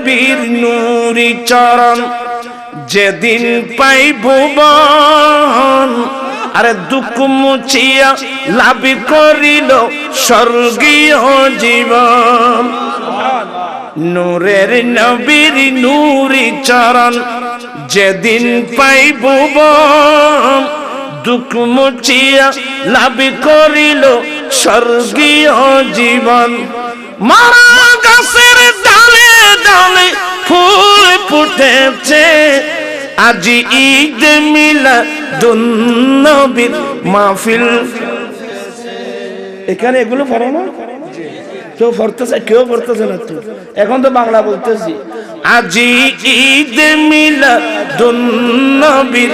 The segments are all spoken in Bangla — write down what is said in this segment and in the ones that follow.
নবীর নূরি চরণ যেদিন পাই ভুবন, আরে দুঃখ মুছিয়া লাভ করিল স্বর্গীয় জীবন। নূরের নবীর নূরি চরণ যেদিন পাই ভুবন, দুঃখ মুছিয়া লাভ করিল স্বর্গীয় জীবন। মারা গাছের ডালে আজি ঈদ মিলা দুন্নবীর মাহফিল। এখানে এগুলো পড়ো না? কেউ পড়তেছে কেউ পড়তেছে না তো। এখন তো বাংলা বলতেছি। আজি ঈদ মিলা দুন্নবীর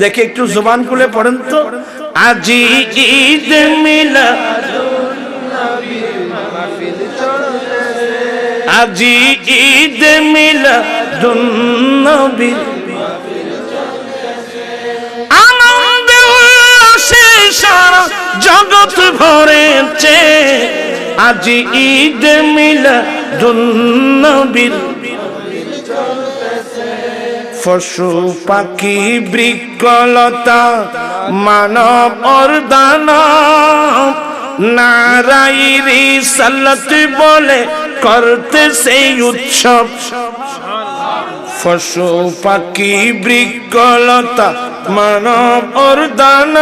দেখে একটু জবান খুলে পড়েন তো। আজি ঈদ মিলা আজি ঈদ মিলা দুন্নবীর আনন্দে উল্লাসে সারা জগৎ ভরেছে। আজি ঈদ মিলা দুন্নবীর পশু পাখি বৃক্ষলতা, মানব অর্দান নারাইরি সাল্লাত বলে করতে সেই উৎসব। পশু, পাখি, বৃক্ষলতা, মানব অর্দান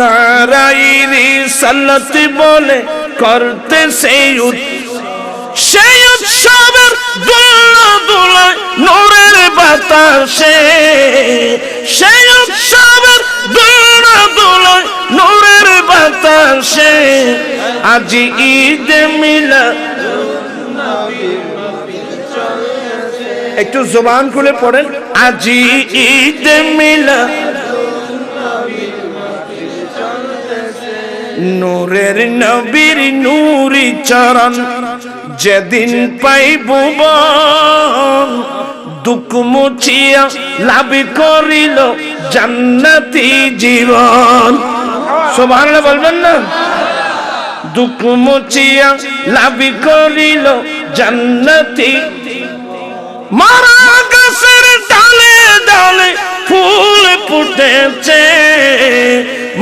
নারাইরি সাল্লাত বলে করতে সেই সেই উৎসবের দোলা দোলায় নোরের বাতাসে। সেই আজি ঈদ মিলা একটু জবান খুলে পড়েন। আজি ঈদ মিলা নূরের নবীর নূরি চরণ যেদিন পাইব দুঃখ মুছিয়া লাভ করিল জান্নাতি জীবন। সোভান বলবেন না? দুঃখ মুচিয়া লাভ করিল জান্নাতি। মারা গাছের ডালে ডালে ফুল ফুটেছে।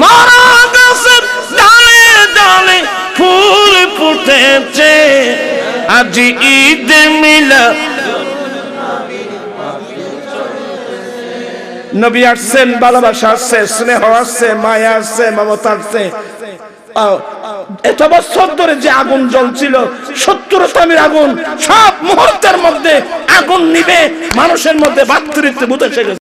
মারা গাছের ডালে ডালে ফুল ফুটেছে। আজ ঈদ মিলা নবী আসছেন, ভালোবাসা আসছে, স্নেহ আসছে, মায়া আসছে, মমতা আসছে। এত বছর ধরে যে আগুন জ্বলছিল সত্তরতমের আগুন, সব মুহূর্তের মধ্যে আগুন নিবে, মানুষের মধ্যে বাত্তরিত্ব বুঝে